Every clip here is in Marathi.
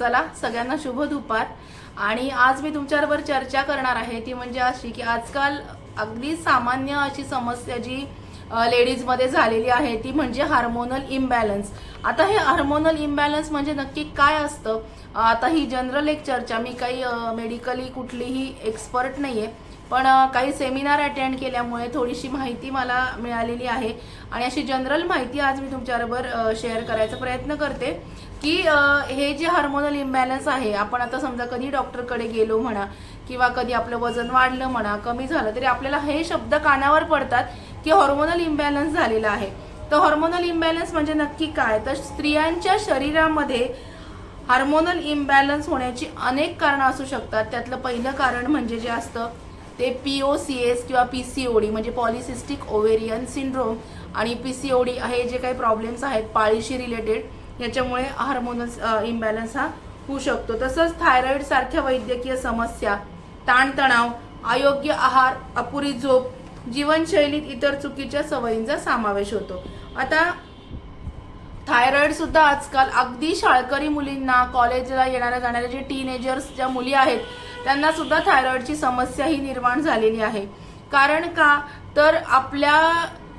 चला सगळ्यांना शुभ दुपार. आणि आज मी तुमच्याबरोबर चर्चा करणार आहे ती म्हणजे अशी की आजकाल अगदी सामान्य अशी समस्या जी लेडीजमध्ये झालेली आहे ती म्हणजे हार्मोनल इम्बॅलन्स. आता हे हार्मोनल इम्बॅलन्स म्हणजे नक्की काय असतं? आता ही जनरल एक चर्चा मी काही मेडिकली कुठलीही एक्सपर्ट नाहीये पण काही सेमिनार अटेंड केल्यामुळे थोडीशी माहिती मला मिळालेली आहे. आणि अशी जनरल माहिती आज मी तुमच्याबरोबर शेअर करायचा प्रयत्न करते. की हे जे हार्मोनल इम्बॅलन्स आहे आपण आता समजा कधी डॉक्टरकडे गेलो म्हणा किंवा कधी आपलं वजन वाढलं म्हणा कमी झालं तरी आपल्याला हे शब्द कानावर पडतात की हॉर्मोनल इम्बॅलन्स झालेला आहे. तर हॉर्मोनल इम्बॅलन्स म्हणजे नक्की काय? तर स्त्रियांच्या शरीरामध्ये हार्मोनल इम्बॅलन्स होण्याची अनेक कारणं असू शकतात. त्यातलं पहिलं कारण म्हणजे जे असतं ते पी ओ सी एस किंवा पी सी ओ डी म्हणजे पॉलिसिस्टिक ओव्हेरियन सिंड्रोम आणि पी सी ओ डी हे जे काही प्रॉब्लेम्स आहेत पाळीशी रिलेटेड याच्यामुळे हार्मोनल इम्बॅलन्स हा होऊ शकतो. तसंच थायरॉईड सारख्या वैद्यकीय समस्या ताणतणाव अयोग्य आहार अपुरी झोप जीवनशैलीत इतर चुकीच्या सवयींचा समावेश होतो. आता थायरॉइड सुद्धा आजकाल अगदी शाळकरी मुलींना कॉलेजला येणाऱ्या जाणाऱ्या जे टीनेजर्स ज्या मुली आहेत त्यांना सुद्धा थायरॉइडची समस्या ही निर्माण झालेली आहे. कारण का? तर आपल्या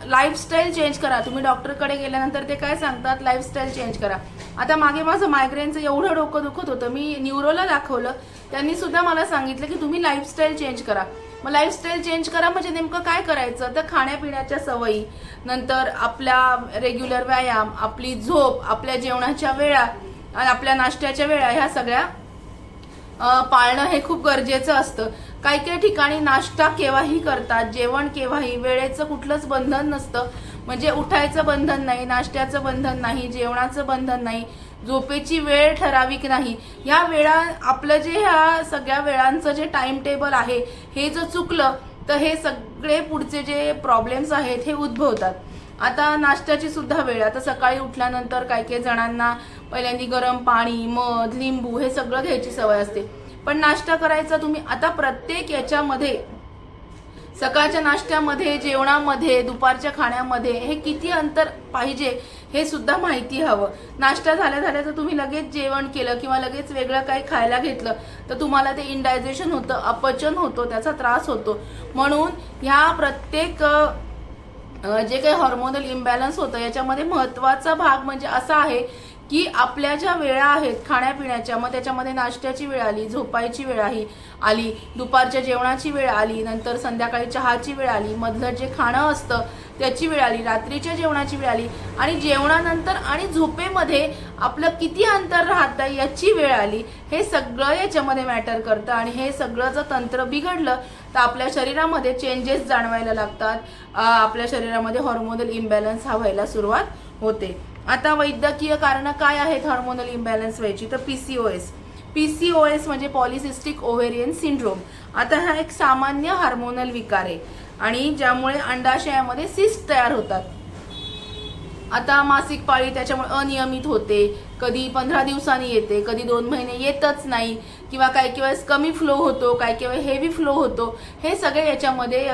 लाईफस्टाईल चेंज करा. तुम्ही डॉक्टरकडे गेल्यानंतर ते काय सांगतात? लाईफस्टाईल चेंज करा. आता मागे माझं मायग्रेनचं एवढं डोकं दुखत होतं मी न्यूरोला दाखवलं. त्यांनी सुद्धा मला सांगितलं की तुम्ही लाईफस्टाईल चेंज करा. मग लाईफस्टाईल चेंज करा म्हणजे नेमकं काय करायचं? तर खाण्यापिण्याच्या सवयी नंतर आपल्या रेग्युलर व्यायाम आपली झोप आपल्या जेवणाच्या वेळा आणि आपल्या नाश्त्याच्या वेळा ह्या सगळ्या पाळणं हे खूप गरजेचं असतं. काही काही ठिकाणी नाश्ता केव्हाही करतात जेवण केव्हाही वेळेचं कुठलंच बंधन नसतं. म्हणजे उठायचं बंधन नाही नाश्त्याचं बंधन नाही जेवणाचं बंधन नाही झोपेची वेळ ठराविक नाही. या वेळा आपलं जे ह्या सगळ्या वेळांचं जे टाइम टेबल आहे हे जर चुकलं तर हे सगळे पुढचे जे प्रॉब्लेम्स आहेत हे उद्भवतात. आता नाश्त्याची सुद्धा वेळ आता सकाळी उठल्यानंतर काही काही जणांना पहिल्यांदा गरम पाणी मध लिंबू हे सगळं घ्यायची सवय असते. पण नाश्ता करायचा तुम्ही आता प्रत्येक याच्यामध्ये सकाळच्या नाश्त्यामध्ये जेवणामध्ये दुपारच्या खाण्यामध्ये हे किती अंतर पाहिजे हे सुद्धा माहिती हवं. नाश्ता झाल्या झाल्या जर तुम्ही लगेच जेवण केलं किंवा लगेच वेगळं काही खायला घेतलं तर तुम्हाला ते इंडायजेशन होतं अपचन होतो त्याचा त्रास होतो. म्हणून ह्या प्रत्येक जे काही हॉर्मोनल इम्बॅलन्स होतं याच्यामध्ये महत्त्वाचा भाग म्हणजे असा आहे की आपल्या ज्या वेळा आहेत खाण्यापिण्याच्या मग त्याच्यामध्ये नाश्त्याची वेळ आली झोपायची वेळ आली आली दुपारच्या जेवणाची वेळ आली नंतर संध्याकाळी चहाची वेळ आली मधलं जे खाणं असतं त्याची वेळ आली रात्रीच्या जेवणाची वेळ आली आणि जेवणानंतर आणि झोपेमध्ये आपलं किती अंतर राहतं याची वेळ आली हे सगळं याच्यामध्ये मॅटर करतं आणि हे सगळं जर तंत्र बिघडलं तर आपल्या शरीरामध्ये चेंजेस जाणवायला लागतात. आपल्या शरीरामध्ये हॉर्मोनल इम्बॅलन्स हा व्हायला सुरुवात होते. आता वैद्यकीय कारणं काय आहेत हार्मोनल इम्बॅलन्स व्हायची तर पीसीओएस पीसीओएस म्हणजे पॉलिसिस्टिक ओव्हेरियन सिंड्रोम आता हा एक सामान्य हार्मोनल विकार आहे. आणि ज्यामुळे अंडाशयामध्ये सिस्ट तयार होतात. आता मासिक पाळी त्याच्यामुळे अनियमित होते. कधी पंधरा दिवसांनी येते कधी दोन महिने येतच नाही. किंवा काही काही वेळेस कमी फ्लो होतो काही काही वेळेस हेवी फ्लो होतो. हे सगळे याच्यामध्ये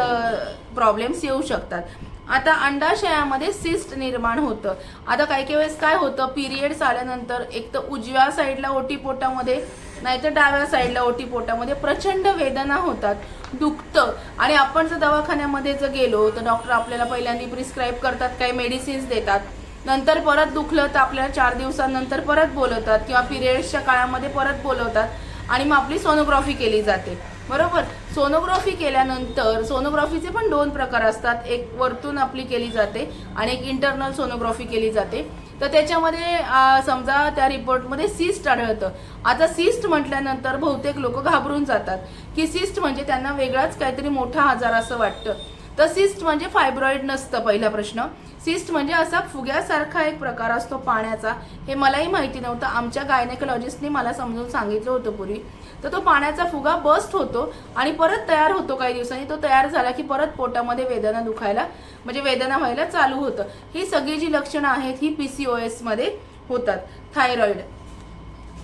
प्रॉब्लेम्स येऊ शकतात. आता अंडाशयामध्ये सिस्ट निर्माण होतं. आता काही काही वेळेस काय होतं पिरियड्स आल्यानंतर एक तर उजव्या साईडला ओटीपोटामध्ये नाहीतर डाव्या साईडला ओटीपोटामध्ये प्रचंड वेदना होतात दुखतं. आणि आपण जर दवाखान्यामध्ये जर गेलो तर डॉक्टर आपल्याला पहिल्यांदा प्रिस्क्राईब करतात काही मेडिसिन्स देतात. नंतर परत दुखलं तर आपल्याला चार दिवसांनंतर परत बोलवतात. किंवा पिरियड्सच्या काळामध्ये परत बोलवतात. आणि मग आपली सोनोग्राफी केली जाते. बरोबर. सोनोग्राफी केल्यानंतर सोनोग्राफीचे पण दोन प्रकार असतात. एक वरतून आपली केली जाते आणि एक इंटरनल सोनोग्राफी केली जाते. तर त्याच्यामध्ये समजा त्या रिपोर्टमध्ये सिस्ट आढळतं. आता सिस्ट म्हटल्यानंतर बहुतेक लोक घाबरून जातात की सिस्ट म्हणजे त्यांना वेगळाच काहीतरी मोठा आजार असं वाटतं. तर सिस्ट म्हणजे फायब्रॉइड नसतं पहिला प्रश्न. सिस्ट म्हणजे असा फुग्यासारखा एक प्रकार असतो पाण्याचा. हे मलाही माहिती नव्हतं. आमच्या गायनेकोलॉजिस्टने मला समजून सांगितलं होतं पूर्वी. तर तो पाण्याचा फुगा बस्ट होतो आणि परत तयार होतो काही दिवसांनी. तो तयार झाला की परत पोटामध्ये वेदना दुखायला म्हणजे वेदना व्हायला चालू होतं. ही सगळी जी लक्षणं आहेत ही पी सी ओ एसमध्ये होतात. थायरॉईड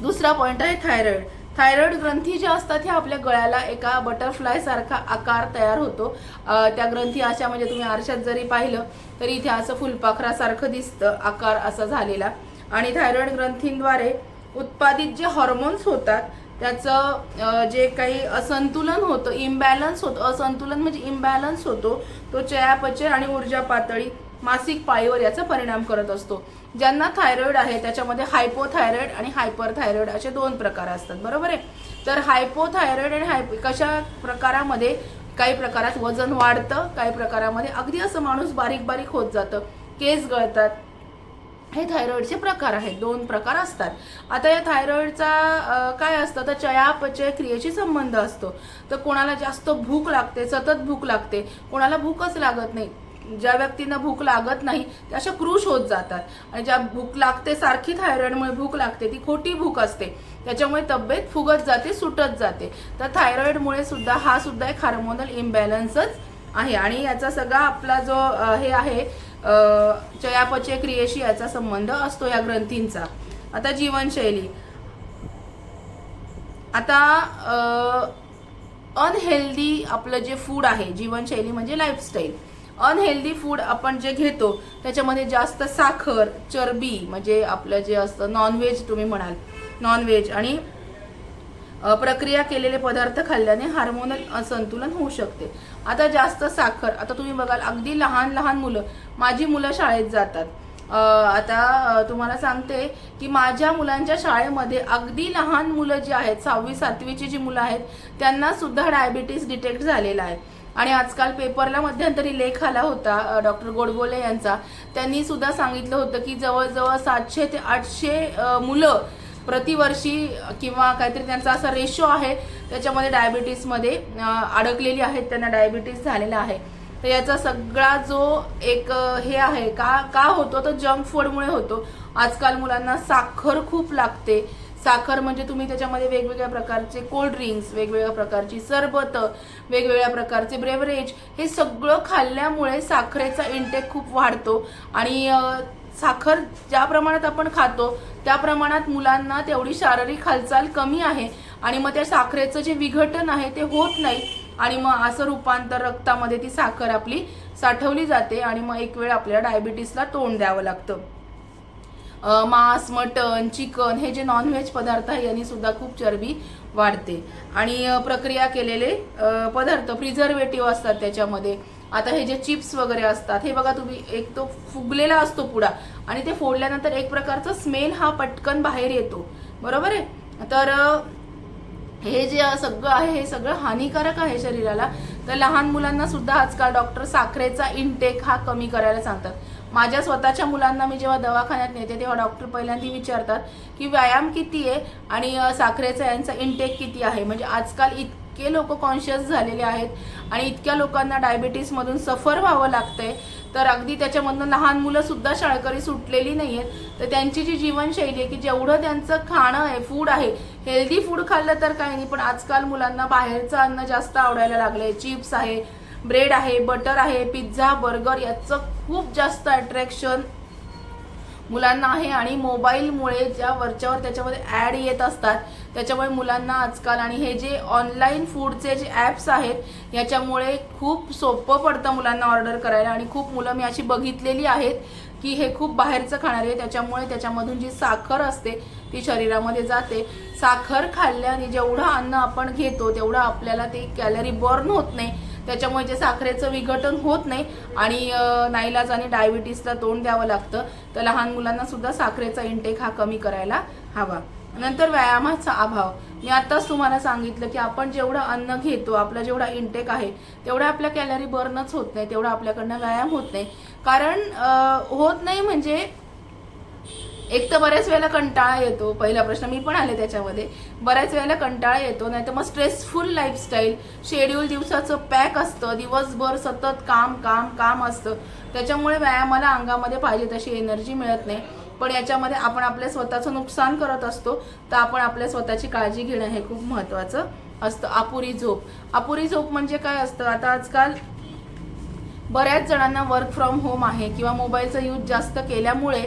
दुसरा पॉईंट आहे थायरॉईड थायरॉइड ग्रंथी ज्या असतात ह्या आपल्या गळ्याला एका बटरफ्लाय सारखा आकार तयार होतो. त्या ग्रंथी अशा म्हणजे तुम्ही आरशात जरी पाहिलं तरी इथे असं फुलपाखरासारखं दिसतं आकार असा झालेला. आणि थायरॉइड ग्रंथींद्वारे उत्पादित जे हॉर्मोन्स होतात त्याचं जे काही असंतुलन होतं इम्बॅलन्स होतं असंतुलन म्हणजे इम्बॅलन्स होतो तो चयापचय आणि ऊर्जा पातळी मासिक पाळीवर याचा परिणाम करत असतो. ज्यांना थायरॉइड आहे त्याच्यामध्ये हायपोथायरॉइड आणि हायपर थायरॉइड असे दोन प्रकार असतात बरोबर आहे? तर हायपोथायरॉइड आणि हायप कशा प्रकारामध्ये काही प्रकारात वजन वाढतं काही प्रकारामध्ये अगदी असं माणूस बारीक बारीक होत जातं केस गळतात हे थायरॉईडचे प्रकार आहेत. दोन प्रकार असतात. आता या थायरॉईडचा काय असतं? तर चयापचय क्रियेशी संबंध असतो. तर कोणाला जास्त भूक लागते सतत भूक लागते कोणाला भूकच लागत नाही. ज्या व्यक्तींना भूक लागत नाही त्या अशा क्रूश होत जातात. आणि ज्या भूक लागते सारखी थायरॉईडमुळे भूक लागते ती खोटी भूक असते. त्याच्यामुळे तब्येत फुगत जाते सुटत जाते. तर थायरॉईडमुळे सुद्धा हा सुद्धा एक हार्मोनल इम्बॅलन्सच आहे. आणि याचा सगळा आपला जो हे आहे चयापचय क्रियेशी याचा संबंध असतो या ग्रंथींचा. आता जीवनशैली. आता अनहेल्दी आपलं जे फूड आहे जीवनशैली म्हणजे लाईफस्टाईल अनहेल्दी फूड आपण जे घेतो त्याच्यामध्ये जास्त साखर चरबी म्हणजे आपलं जे असतं नॉनव्हेज तुम्ही म्हणाल. नॉनव्हेज आणि प्रक्रिया केलेले पदार्थ खाल्ल्याने हार्मोनल असंतुलन होऊ शकते. आता जास्त साखर आता तुम्ही बघाल अगदी लहान लहान मुलं माझी मुलं शाळेत जातात. आता तुम्हाला सांगते की माझ्या मुलांच्या शाळेमध्ये अगदी लहान मुलं जी आहेत सहावी सातवीची जी मुलं आहेत त्यांना सुद्धा डायबिटीस डिटेक्ट झालेला आहे. आणि आजकाल पेपरला मध्यंतरी लेख आला होता डॉक्टर गोडबोले यांचा. त्यांनी सुद्धा सांगितलं होतं की जवळजवळ सातशे ते आठशे मुलं प्रतिवर्षी किंवा काहीतरी त्यांचा असा रेशो आहे त्याच्यामध्ये डायबिटीसमध्ये अडकलेली आहेत त्यांना डायबिटीस झालेला आहे. तर याचा सगळा जो एक हे आहे का का होतो तर जंक फूडमुळे होतो. आजकाल मुलांना साखर खूप लागते. साखर म्हणजे तुम्ही त्याच्यामध्ये वेगवेगळ्या प्रकारचे कोल्ड ड्रिंक्स वेगवेगळ्या प्रकारची सरबत वेगवेगळ्या प्रकारचे ब्रेवरेज हे सगळं खाल्ल्यामुळे साखरेचा इंटेक खूप वाढतो. आणि साखर ज्या प्रमाणात आपण खातो त्या प्रमाणात मुलांना तेवढी शारीरिक हालचाल कमी आहे. आणि मग त्या साखरेचं जे विघटन आहे ते होत नाही. आणि मग असं रूपांतर रक्तामध्ये ती साखर आपली साठवली जाते आणि मग एक वेळ आपल्याला डायबिटीसला तोंड द्यावं लागतं. मांस मटन चिकन हे जे नॉनव्हेज पदार्थ आहे यांनी सुद्धा खूप चरबी वाढते. आणि प्रक्रिया केलेले पदार्थ प्रिझर्वेटिव्ह असतात त्याच्यामध्ये. आता हे जे चिप्स वगैरे असतात हे बघा तुम्ही एक तो फुगलेला असतो पुडा आणि ते फोडल्यानंतर एक प्रकारचा स्मेल हा पटकन बाहेर येतो. बरोबर आहे? तर हे जे सगळं आहे हे सगळं हानिकारक आहे शरीराला. तर लहान मुलांना सुद्धा आजकाल डॉक्टर साखरेचा इनटेक हा कमी करायला सांगतात. माझ्या स्वतःच्या मुलांना मी जेव्हा दवाखान्यात नेते तेव्हा डॉक्टर पहिल्यांदा विचारतात की व्यायाम किती आहे आणि साखरेचा यांचा इनटेक किती आहे? म्हणजे आजकाल इत इतके लोक कॉन्शियस झालेले आहेत आणि इतक्या लोकांना डायबिटीसमधून सफर व्हावं लागतंय. तर अगदी त्याच्यामधनं लहान मुलं सुद्धा शाळकरी सुटलेली नाही आहेत तर त्यांची जी जीवनशैली आहे की जेवढं त्यांचं खाणं आहे फूड आहे हेल्दी फूड खाल्लं तर काही नाही पण आजकाल मुलांना बाहेरचं अन्न जास्त आवडायला लागलंय. चिप्स आहे ब्रेड आहे बटर आहे पिझ्झा बर्गर याचं खूप जास्त अट्रॅक्शन मुलांना आहे. आणि मोबाईलमुळे ज्या वरच्यावर त्याच्यामध्ये ॲड येत असतात त्याच्यामुळे मुलांना आजकाल आणि हे जे ऑनलाईन फूडचे जे ॲप्स आहेत याच्यामुळे खूप सोपं पडतं मुलांना ऑर्डर करायला आणि खूप मुलं मी अशी बघितलेली आहेत की हे खूप बाहेरचं खाणारे आहे त्याच्यामुळे त्याच्यामधून जी साखर असते ती शरीरामध्ये जाते. साखर खाल्ल्याने जेवढं अन्न आपण घेतो तेवढं आपल्याला ते कॅलरी बर्न होत नाही. त्याच्यामुळे जे साखरेचं विघटन होत नाही आणि नाईलाज नाईलाजाने डायबिटीसला तोंड द्यावं लागतं तर लहान मुलांना सुद्धा साखरेचा इंटेक हा कमी करायला हवा. नंतर व्यायामाचा अभाव. मी आताच तुम्हाला सांगितलं की आपण जेवढं अन्न घेतो आपला जेवढा इंटेक आहे तेवढा आपल्या कॅलरी बर्नच होत नाही तेवढा आपल्याकडनं व्यायाम होत नाही. कारण होत नाही म्हणजे एक तर बऱ्याच वेळेला कंटाळा येतो पहिला प्रश्न मी पण आले त्याच्यामध्ये. बऱ्याच वेळेला कंटाळा येतो नाही तर मग स्ट्रेसफुल लाईफस्टाईल शेड्यूल दिवसाचं पॅक असतं दिवसभर सतत काम काम काम असतं. त्याच्यामुळे व्यायामाला अंगामध्ये पाहिजे तशी एनर्जी मिळत नाही. पण याच्यामध्ये आपण आपल्या स्वतःचं नुकसान करत असतो तर आपण आपल्या स्वतःची काळजी घेणं हे खूप महत्वाचं असतं. अपुरी झोप. अपुरी झोप म्हणजे काय असतं? आता आजकाल बऱ्याच जणांना वर्क फ्रॉम होम आहे किंवा मोबाईलचा यूज जास्त केल्यामुळे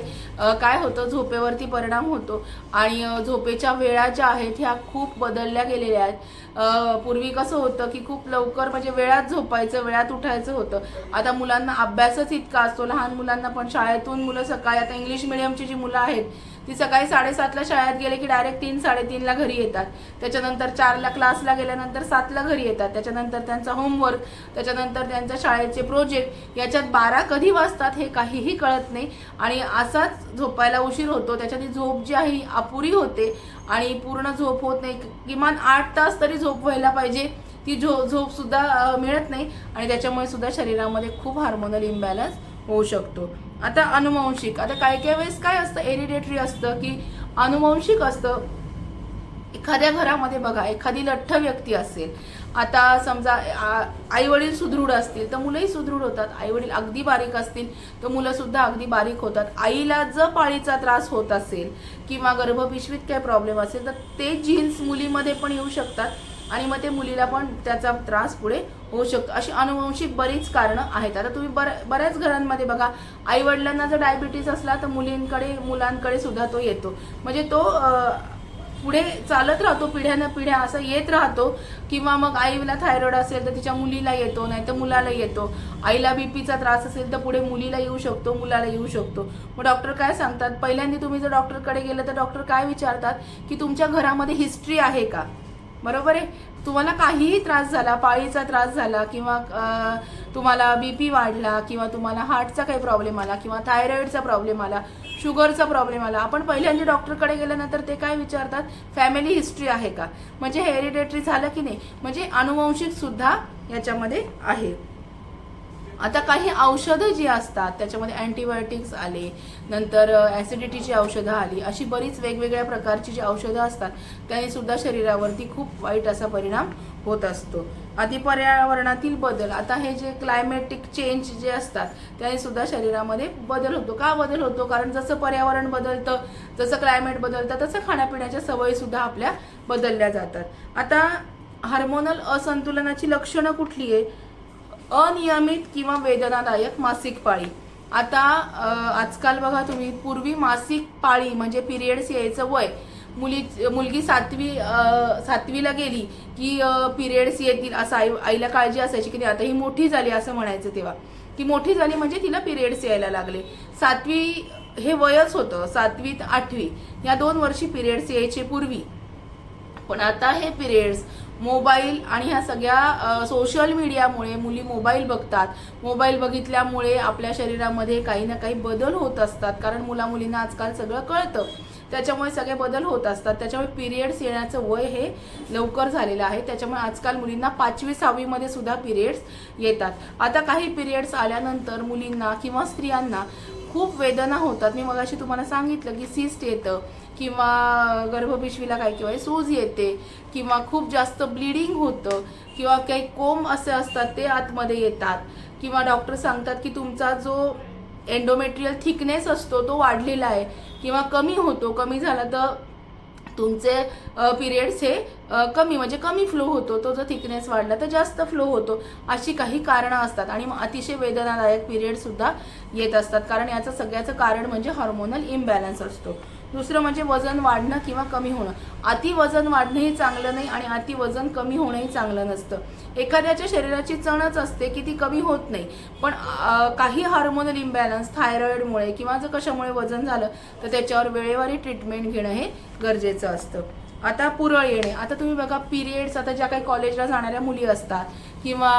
काय होतं झोपेवरती परिणाम होतो. आणि झोपेच्या वेळा ज्या आहेत ह्या खूप बदलल्या गेलेल्या आहेत. पूर्वी कसं होतं की खूप लवकर म्हणजे वेळात झोपायचं वेळात उठायचं होतं. आता मुलांना अभ्यासच इतका असतो. लहान मुलांना पण शाळेतून मुलं सकाळी आता इंग्लिश मिडियमची जी मुलं आहेत ती सकाळी साडेसातला शाळेत गेले की डायरेक्ट तीन साडेतीनला घरी येतात. त्याच्यानंतर चारला क्लासला गेल्यानंतर सातला घरी येतात. त्याच्यानंतर त्यांचा होमवर्क त्याच्यानंतर त्यांच्या शाळेचे प्रोजेक्ट याच्यात बारा कधी वाजतात हे काहीही कळत नाही. आणि असाच झोपायला उशीर होतो. त्याच्यात झोप जी आहे ही अपुरी होते. आणि पूर्ण झोप होत नाही. किमान आठ तास तरी झोप व्हायला पाहिजे. ती झो झोपसुद्धा मिळत नाही. आणि त्याच्यामुळे सुद्धा शरीरामध्ये खूप हार्मोनल इम्बॅलन्स होऊ शकतो. आता अनुवंशिक आता काही काही वेळेस काय असतं एरिडेटरी असतं की अनुवंशिक असतं. एखाद्या घरामध्ये बघा एखादी लठ्ठ व्यक्ती असेल आता समजा आई वडील सुदृढ असतील तर मुलंही सुदृढ होतात. आई वडील अगदी बारीक असतील तर मुलं सुद्धा अगदी बारीक होतात. आईला जर पाळीचा त्रास होत असेल किंवा गर्भपिशवीत काय प्रॉब्लेम असेल तर ते जीन्स मुलीमध्ये पण येऊ शकतात. आणि मग ते मुलीला पण त्याचा त्रास पुढे होऊ शकतो. अशी अनुवंशिक बरीच कारणं आहेत. आता तुम्ही बऱ्या बऱ्याच घरांमध्ये बघा आई वडिलांना जर डायबिटीस असला तर मुलींकडे मुलांकडे सुद्धा तो येतो. म्हणजे तो पुढे चालत राहतो पिढ्यानं पिढ्या असं येत राहतो. किंवा मग आईला थायरॉइड असेल तर तिच्या मुलीला येतो नाही तर मुलाला येतो. आईला बीपीचा त्रास असेल तर पुढे मुलीला येऊ शकतो मुलाला येऊ शकतो. मग डॉक्टर काय सांगतात? पहिल्यांदा तुम्ही जर डॉक्टरकडे गेलं तर डॉक्टर काय विचारतात? की तुमच्या घरामध्ये हिस्ट्री आहे का? बरोबर आहे? तुम्हाला काहीही त्रास झाला पाळीचा त्रास झाला किंवा तुम्हाला बी पी वाढला किंवा तुम्हाला हार्टचा काही प्रॉब्लेम आला किंवा थायरॉईडचा प्रॉब्लेम आला शुगरचा प्रॉब्लेम आला आपण पहिल्यांदा डॉक्टरकडे गेल्यानंतर ते काय विचारतात? फॅमिली हिस्ट्री आहे का? म्हणजे हेरिडेटरी झालं की नाही? म्हणजे अनुवंशिक सुद्धा याच्यामध्ये आहे. आता काही औषधं जी असतात त्याच्यामध्ये अँटीबायोटिक्स आले नंतर ॲसिडिटीची औषधं आली अशी बरीच वेगवेगळ्या प्रकारची जी औषधं असतात त्याने सुद्धा शरीरावरती खूप वाईट असा परिणाम होत असतो. आधी पर्यावरणातील बदल आता हे जे क्लायमॅटिक चेंज जे असतात त्याने सुद्धा शरीरामध्ये बदल होतो. का बदल होतो? कारण जसं पर्यावरण बदलतं जसं क्लायमेट बदलतं तसं खाण्यापिण्याच्या सवयीसुद्धा आपल्या बदलल्या जातात. आता हार्मोनल असंतुलनाची लक्षणं कुठली आहे? अनियमित किंवा वेदनादायक मासिक पाळी. आता आजकाल बघा तुम्ही पूर्वी मासिक पाळी म्हणजे पिरियड्स यायचं वय. मुली मुलगी सातवी सातवीला गेली की पिरियड्स येतील असं आई आईला काळजी असायची की नाही आता ही मोठी झाली असं म्हणायचं तेव्हा. की मोठी झाली म्हणजे तिला पिरियड्स यायला लागले. सातवी हे वयच होतं सातवी आठवी. या दोन वर्षी पिरियड्स यायचे पूर्वी. पण आता हे पिरियड्स मोबाईल आणि ह्या सगळ्या सोशल मीडियामुळे मुली मोबाईल बघतात. मोबाईल बघितल्यामुळे आपल्या शरीरामध्ये काही ना काही बदल होत असतात. कारण मुलामुलींना आजकाल सगळं कळतं. त्याच्यामुळे सगळे बदल होत असतात. त्याच्यामुळे पिरियड्स येण्याचं वय हे लवकर झालेलं आहे. त्याच्यामुळे आजकाल मुलींना पाचवी सहावीमध्ये सुद्धा पिरियड्स येतात. आता काही पिरियड्स आल्यानंतर मुलींना किंवा स्त्रियांना खूप वेदना होतात. मी मगाशी तुम्हाला सांगितलं की सिस्ट येतं. किंवा गर्भपिशवीला काही किंवा सूज येते किंवा खूप जास्त ब्लिडिंग होतं किंवा काही कोंब असे असतात ते आतमध्ये येतात. किंवा डॉक्टर सांगतात की तुमचा जो एंडोमेट्रियल थिकनेस असतो तो वाढलेला आहे किंवा कमी होतो. कमी झाला तर तुमचे पिरियड्स हे कमी म्हणजे कमी फ्लो होतो. तो जर थिकनेस वाढला तर जास्त फ्लो होतो. अशी काही कारणं असतात आणि मग अतिशय वेदनादायक पिरियडसुद्धा येत असतात. कारण याचं सगळ्याचं कारण म्हणजे हार्मोनल इम्बॅलन्स असतो. दुसरं म्हणजे वजन वाढणं किंवा कमी होणं. अति वजन वाढणंही चांगलं नाही आणि अति वजन कमी होणंही चांगलं नसतं. एखाद्याच्या शरीराची चणच असते की ती कमी होत नाही. पण काही हार्मोनल इम्बॅलन्स थायरॉइडमुळे किंवा जर कशामुळे वजन झालं तर त्याच्यावर वेळेवारी ट्रीटमेंट घेणं हे गरजेचं असतं. आता पुरळ येणे. आता तुम्ही बघा पिरियड्स आता ज्या काही कॉलेजला जाणाऱ्या मुली असतात किंवा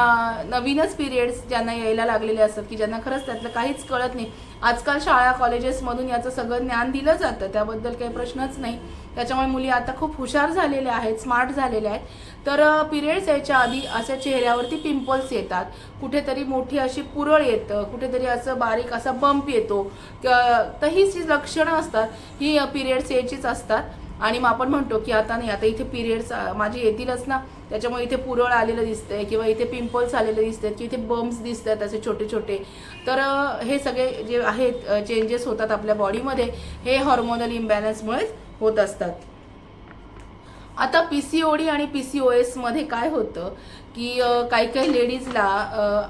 नवीनच पिरियड्स ज्यांना यायला लागलेले असतात की ज्यांना खरंच त्यातलं काहीच कळत नाही आजकाल शाळा कॉलेजेसमधून याचं सगळं ज्ञान दिलं जातं. त्याबद्दल काही प्रश्नच नाही. त्याच्यामुळे मुली आता खूप हुशार झालेल्या आहेत स्मार्ट झालेल्या आहेत. तर पिरियड्स यायच्या आधी अशा चेहऱ्यावरती पिंपल्स येतात. कुठेतरी मोठी अशी पुरळ येतं. कुठेतरी असं बारीक असा बंप येतो. तर ही जी लक्षणं असतात ही पिरियड्स यायचीच असतात. आणि मग आपण म्हणतो की आता नाही आता इथे पिरियड्स माझे येतीलच ना त्याच्यामुळे इथे पुरळ आलेलं दिसतंय किंवा इथे पिंपल्स आलेले दिसत आहेत किंवा इथे बम्स दिसत आहेत असे छोटे छोटे तर हे सगळे जे आहेत चेंजेस होतात आपल्या बॉडीमध्ये हे हॉर्मोनल इम्बॅलन्समुळेच होत असतात. आता पी सी ओ डी आणि पी सी ओ एसमध्ये काय होतं की काही काही लेडीजला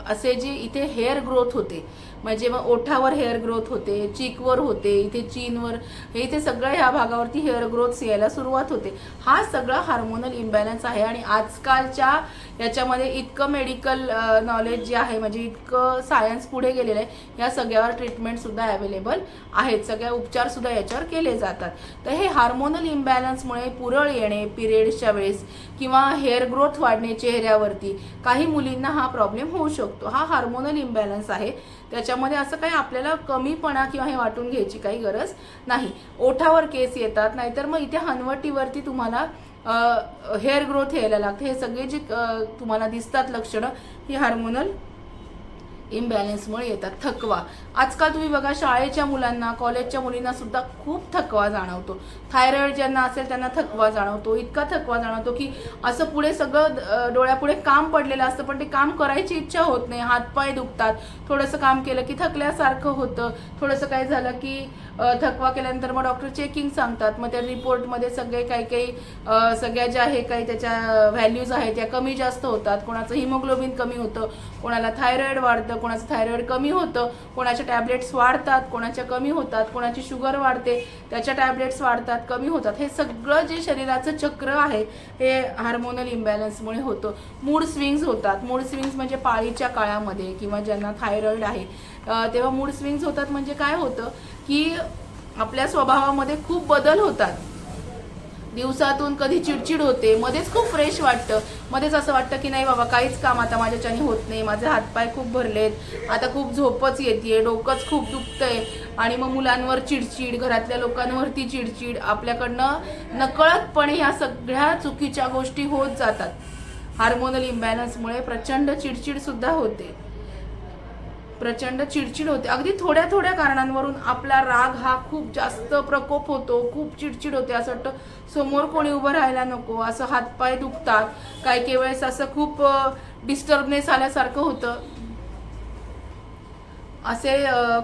असे जे इथे हेअर ग्रोथ होते म्हणजे मग ओठावर हेअर ग्रोथ होते चीकवर होते इथे चीनवर हे इथे सगळ्या ह्या भागावरती हेअर ग्रोथ यायला सुरुवात होते. हा सगळा हार्मोनल इम्बॅलन्स आहे आणि आजकालच्या याच्यामध्ये इतकं मेडिकल नॉलेज जे आहे म्हणजे इतकं सायन्स पुढे गेलेलं आहे या सगळ्यावर ट्रीटमेंटसुद्धा अवेलेबल आहेत. सगळ्या उपचारसुद्धा याच्यावर केले जातात. तर हे हार्मोनल इम्बॅलन्समुळे पुरळ येणे पिरियड्सच्या वेळेस किंवा हेअर ग्रोथ वाढणे चेहऱ्यावरती काही मुलींना हा प्रॉब्लेम होऊ शकतो. हा हार्मोनल इम्बॅलन्स आहे. त्याच्यामध्ये असं काही आपल्याला कमीपणा किंवा हे वाटून घ्यायची काही गरज नाही. ओठावर केस येतात नाहीतर मग इथे हनवटीवरती तुम्हाला हेअर ग्रोथ यायला लागते. हे सगळे जे तुम्हाला दिसतात लक्षणं ही हार्मोनल इम्बॅलन्समुळे येतात. थकवा. आजकाल तुम्ही बघा शाळेच्या मुलांना कॉलेजच्या मुलींना सुद्धा खूप थकवा जाणवतो. थायरॉइड ज्यांना असेल त्यांना थकवा जाणवतो. इतका थकवा जाणवतो की असं पुढे सगळं डोळ्यापुढे काम पडलेलं असतं पण ते काम करायची इच्छा होत नाही. हातपाय दुखतात. थोडंसं काम केलं की थकल्यासारखं होतं. थोडंसं काय झालं की थकवा केल्यानंतर मग डॉक्टर चेकिंग सांगतात. मग त्या रिपोर्टमध्ये सगळे काही काही सगळ्या ज्या आहे काही त्याच्या व्हॅल्यूज आहेत त्या कमी जास्त होतात. कोणाचं हिमोग्लोबिन कमी होतं कोणाला थायरॉईड वाढतं कोणाचं थायरॉईड कमी होतं कोणाच्या टॅबलेट्स वाढतात कोणाच्या कमी होतात कोणाची शुगर वाढते त्याच्या टॅबलेट्स वाढतात कमी होतात. हे सगळं जे शरीराचं चक्र आहे हे हार्मोनल इम्बॅलन्समुळे होतं. मूड स्विंग्स होतात. मूड स्विंग्स म्हणजे पाळीच्या काळामध्ये किंवा ज्यांना थायरॉईड आहे तेव्हा मूड स्विंग्स होतात म्हणजे काय होतं की आपल्या स्वभावामध्ये खूप बदल होतात. दिवसातून कधी चिडचिड होते मध्येच खूप फ्रेश वाटतं. मध्येच असं वाटतं की नाही बाबा काहीच काम आता माझ्याच्याने होत नाही माझे हातपाय खूप भरलेत आता खूप झोपच येते डोकंच खूप दुखतंय आणि मग मुलांवर चिडचिड घरातल्या लोकांवरती चिडचिड आपल्याकडनं नकळतपणे ह्या सगळ्या चुकीच्या गोष्टी होत जातात. हार्मोनल इम्बॅलन्समुळे प्रचंड चिडचिड सुद्धा होते. प्रचंड चिडचिड होते. अगदी थोड्या थोड्या कारणांवरून आपला राग हा खूप जास्त प्रकोप होतो. खूप चिडचिड होते. असं वाटतं समोर कोणी उभं राहायला नको. असं हातपाय दुखतात. काही काही वेळेस असं खूप डिस्टर्बनेस आल्यासारखं होतं. असे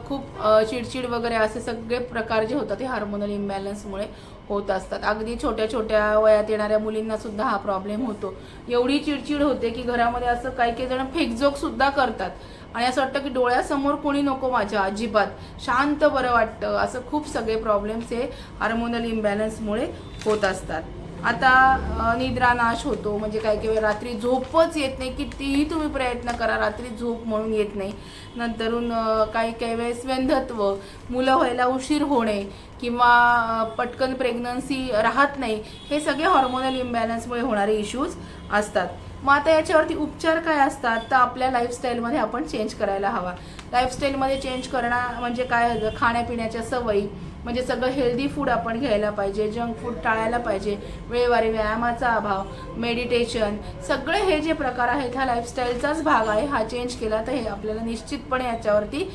खूप चिडचिड वगैरे असे सगळे प्रकार जे होतात ते हार्मोनल इम्बॅलन्समुळे होत असतात. अगदी छोट्या छोट्या वयात येणाऱ्या मुलींना सुद्धा हा प्रॉब्लेम होतो. एवढी चिडचिड होते की घरामध्ये असं काही काही जण फेकजोक सुद्धा करतात. आणि असं वाटतं की डोळ्यासमोर कोणी नको माझ्या अजिबात. शांत बरं वाटतं. असं खूप सगळे प्रॉब्लेम्स हे हार्मोनल इम्बॅलन्समुळे होत असतात. आता निद्रा नाश होतो. म्हणजे काही काही वेळ रात्री झोपच येत नाही. कितीही तुम्ही प्रयत्न करा रात्री झोप म्हणून येत नाही. नंतरून काही काही वेळेस व्यंधत्व मुलं व्हायला उशीर होणे किंवा पटकन प्रेग्नन्सी राहत नाही हे सगळे हॉर्मोनल इम्बॅलन्समुळे होणारे इश्यूज असतात. मग आता याच्यावरती उपचार काय असतात? तर आपल्या लाईफस्टाईलमध्ये आपण चेंज करायला हवा. लाईफस्टाईलमध्ये चेंज करणं म्हणजे काय? होतं खाण्यापिण्याच्या सवयी म्हणजे सगळं हेल्दी फूड आपण घ्यायला पाहिजे जंक फूड टाळायला पाहिजे. वेळेवारी व्यायामाचा अभाव मेडिटेशन सगळे हे जे प्रकार आहेत हा लाईफस्टाईलचाच भाग आहे. हा चेंज केला तर हे आपल्याला निश्चितपणे याच्यावरती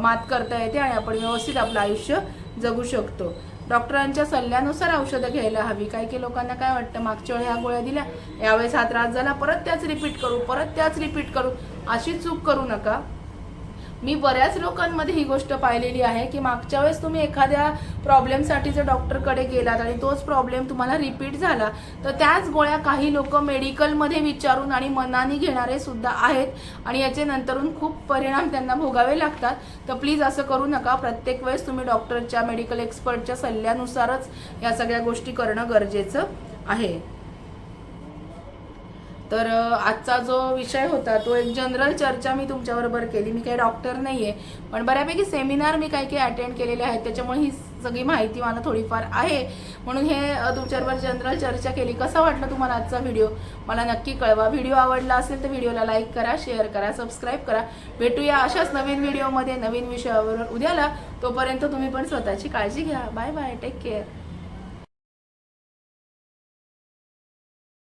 मात करता येते आणि आपण व्यवस्थित आपलं आयुष्य जगू शकतो. डॉक्टरांच्या सल्ल्यानुसार औषधं घ्यायला हवी. काही काही लोकांना काय वाटतं मागच्या वेळी ह्या गोळ्या दिल्या यावेळेस हा त्रास झाला परत त्याच रिपीट करू परत त्याच रिपीट करू अशी चूक करू नका. मी बऱ्याच लोकांमध्ये ही गोष्ट पाहिलेली आहे की मागच्या वेळेस तुम्ही एखाद्या प्रॉब्लेमसाठी जर डॉक्टरकडे गेलात आणि तोच प्रॉब्लेम तुम्हाला रिपीट झाला तर त्याच गोळ्या काही लोक मेडिकलमध्ये विचारून आणि मनाने घेणारे सुद्धा आहेत आणि याचे नंतरून खूप परिणाम त्यांना भोगावे लागतात. तर प्लीज असं करू नका. प्रत्येक वेळेस तुम्ही डॉक्टरच्या मेडिकल एक्सपर्टच्या सल्ल्यानुसारच या सगळ्या गोष्टी करणं गरजेचं आहे. तर आजचा जो विषय होता तो एक जनरल चर्चा मी तुमच्याबरोबर केली. मी काही डॉक्टर नाही आहे पण बऱ्यापैकी सेमिनार मी काही काही अटेंड केलेले आहेत. त्याच्यामुळे ही सगळी माहिती मला थोडीफार आहे. म्हणून हे तुमच्याबरोबर जनरल चर्चा केली. कसं वाटलं तुम्हाला आजचा व्हिडिओ मला नक्की कळवा. व्हिडिओ आवडला असेल तर व्हिडिओला लाईक करा शेअर करा सबस्क्राईब करा. भेटूया अशाच नवीन व्हिडिओमध्ये नवीन विषयावर उद्याला. तोपर्यंत तुम्ही पण स्वतःची काळजी घ्या. Bye bye take care